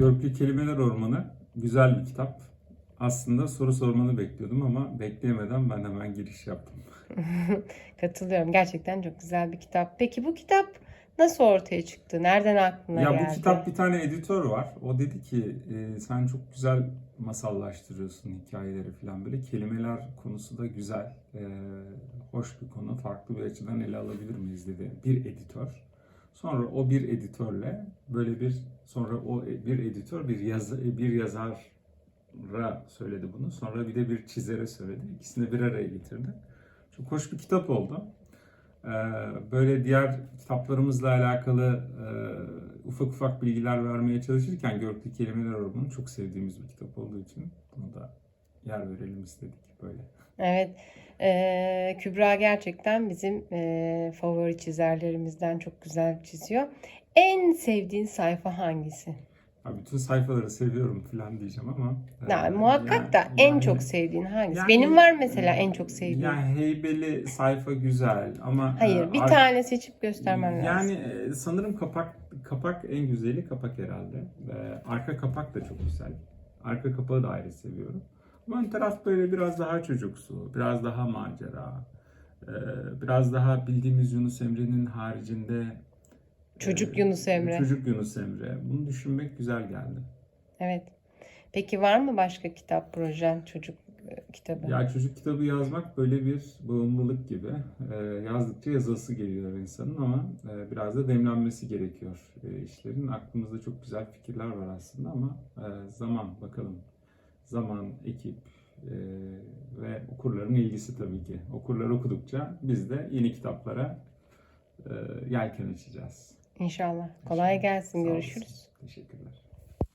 Görgü Kelimeler Ormanı güzel bir kitap. Aslında soru sormanı bekliyordum ama bekleyemeden ben hemen giriş yaptım. Katılıyorum. Gerçekten çok güzel bir kitap. Peki bu kitap nasıl ortaya çıktı? Nereden aklına Ya geldi? bu kitap bir tane editör var. O dedi ki e, sen çok güzel masallaştırıyorsun hikayeleri falan böyle. Kelimeler konusu da güzel. E, hoş bir konu. Farklı bir açıdan ele alabilir miyiz dedi bir editör. Sonra o bir editörle böyle bir sonra o bir editör bir yazı bir yazara söyledi bunu. Sonra bir de bir çizere söyledi. İkisini bir araya getirdi. Çok hoş bir kitap oldu. Ee, Böyle diğer kitaplarımızla alakalı e, ufak ufak bilgiler vermeye çalışırken Görgülü Kelimeler Ormanı çok sevdiğimiz bir kitap olduğu için bunu da yer verelim istedik böyle. Evet. Ee, Kübra gerçekten bizim e, favori çizerlerimizden çok güzel çiziyor. En sevdiğin sayfa hangisi? Ya bütün sayfaları seviyorum falan diyeceğim ama. e, Ya, muhakkak yani- da en yani- çok sevdiğin hangisi? yani- Benim var mesela en çok sevdiğim. Yani heybeli sayfa güzel ama Hayır, e, bir ar- tane seçip göstermen lazım. Yani e, sanırım kapak kapak en güzeli kapak herhalde. E, arka kapak da çok güzel. Arka kapağı da ayrı seviyorum. Ön taraf böyle biraz daha çocuksu, biraz daha macera. e, biraz daha bildiğimiz Yunus Emre'nin haricinde Çocuk e, Yunus Emre. Çocuk Yunus Emre. Bunu düşünmek güzel geldi. Evet. Peki var mı başka kitap projen çocuk e, kitabı? Ya çocuk kitabı yazmak böyle bir bağımlılık gibi. Yazdıkça yazası geliyor insanın ama biraz da demlenmesi gerekiyor işlerin. Aklımızda çok güzel fikirler var aslında ama zaman bakalım. Zaman, ekip e, ve okurların ilgisi tabii ki. Okurlar okudukça biz de yeni kitaplara e, yelken açacağız. İnşallah. Kolay gelsin. Sağ olasın. Görüşürüz. Teşekkürler.